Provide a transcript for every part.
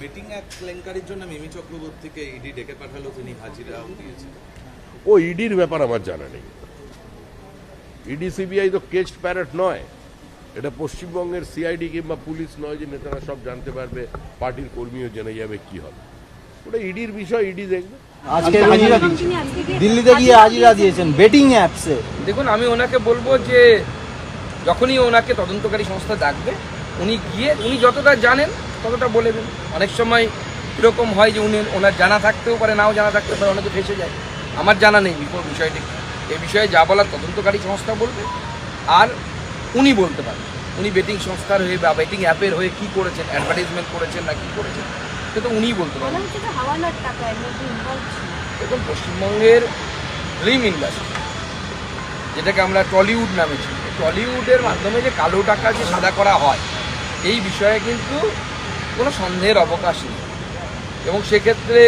Betting এক কেলেঙ্কারির জন্য মিমি চক্রবর্তীকে ইডি ডেকে পাঠালো তিনি হাজিরাও দিয়েছেন ও ইডির ব্যাপার আমার জানা নেই। ইডি সিবিআই তো কেস্ট প্যারেট নয়। এটা পশ্চিমবঙ্গের সিআইডি কিংবা পুলিশ নয় যে নেতারা সব জানতে পারবে পার্টির কর্মীও জেনে যাবে কি হবে। ওটা ইডির বিষয় ইডি দেখবে। আজকে হাজিরা দিল্লিতে গিয়ে হাজিরা দিয়েছেন বেটিং অ্যাপসে দেখুন আমি ওনাকে বলব যে যখনই ওনাকে তদন্তকারী সংস্থা ডাকবে উনি গিয়ে উনি যতটা জানেন ততটা বলে দেন। অনেক সময় এরকম হয় যে উনি ওনার জানা থাকতেও পারে নাও জানা থাকতে পারে অনেকে ফেসে যায়। আমার জানা নেই বিপদ বিষয়টি। এ বিষয়ে যা বলার তদন্তকারী সংস্থা বলবে আর উনি বলতে পারেন উনি বেটিং সংস্থার হয়ে বা বেটিং অ্যাপের হয়ে কি করেছেন অ্যাডভার্টাইজমেন্ট করেছেন না কি করেছেন সে তো উনিই বলতে বলা পারেন দেখুন পশ্চিমবঙ্গের ফিল্ম ইন্ডাস্ট্রি যেটাকে আমরা টলিউড নামে চিনি। টলিউডের মাধ্যমে যে কালো টাকা যে সাদা করা হয় এই বিষয়ে কিন্তু কোনো সন্দেহের অবকাশ নেই। এবং সেক্ষেত্রে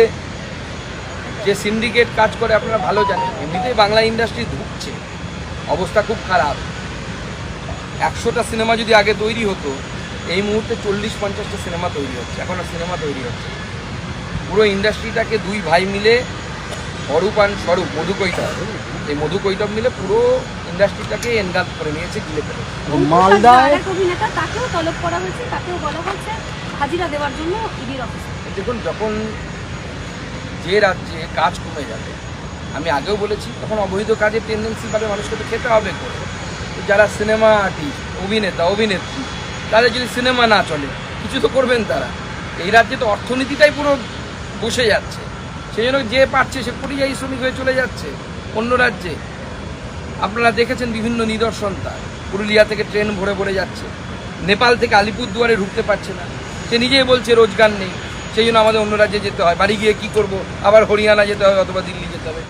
যে সিন্ডিকেট কাজ করে আপনারা ভালো জানেন এমনিতেই বাংলা ইন্ডাস্ট্রি ধুকছে অবস্থা খুব খারাপ। একশোটা সিনেমা যদি আগে তৈরি হতো এই মুহূর্তে চল্লিশ পঞ্চাশটা সিনেমা তৈরি হচ্ছে এখন আর সিনেমা তৈরি হচ্ছে। পুরো ইন্ডাস্ট্রিটাকে দুই ভাই মিলে অরূপ আন স্বরূপ মধু কৈতব। এই মধু কৈতব মিলে পুরো ইন্ডাস্ট্রিটাকে এনগাল করে নিয়েছে গিলে ফেলেছে। মালদায় হাজিরা দেওয়ার জন্য ইডির অফিসে। দেখুন, যখন যে রাজ্যে কাজ কমে যাবে, আমি আগেও বলেছি, তখন অবৈধ কাজের টেন্ডেন্সি পাবে মানুষকে তো খেতে হবে করে। যারা সিনেমা আর্টিস্ট অভিনেতা, অভিনেত্রী, তাদের যদি সিনেমা না চলে, কিছু তো করবেন তারা। এই রাজ্যে তো অর্থনীতিটাই পুরো বসে যাচ্ছে। সেই জন্য যে পারছে সে পরিযায়ী শ্রমিক হয়ে চলে যাচ্ছে অন্য রাজ্যে। আপনারা দেখেছেন বিভিন্ন নিদর্শন তার। পুরুলিয়া থেকে ট্রেন ভরে ভরে যাচ্ছে। নেপাল থেকে আলিপুরদুয়ারে ঢুকতে পারছে না। সে নিজেই বলছে রোজগার নেই, সেই জন্য আমাদের অন্য রাজ্যে যেতে হয়। বাড়ি গিয়ে কি করব? আবার হরিয়ানা যেতে হবে অথবা দিল্লি যেতে হবে।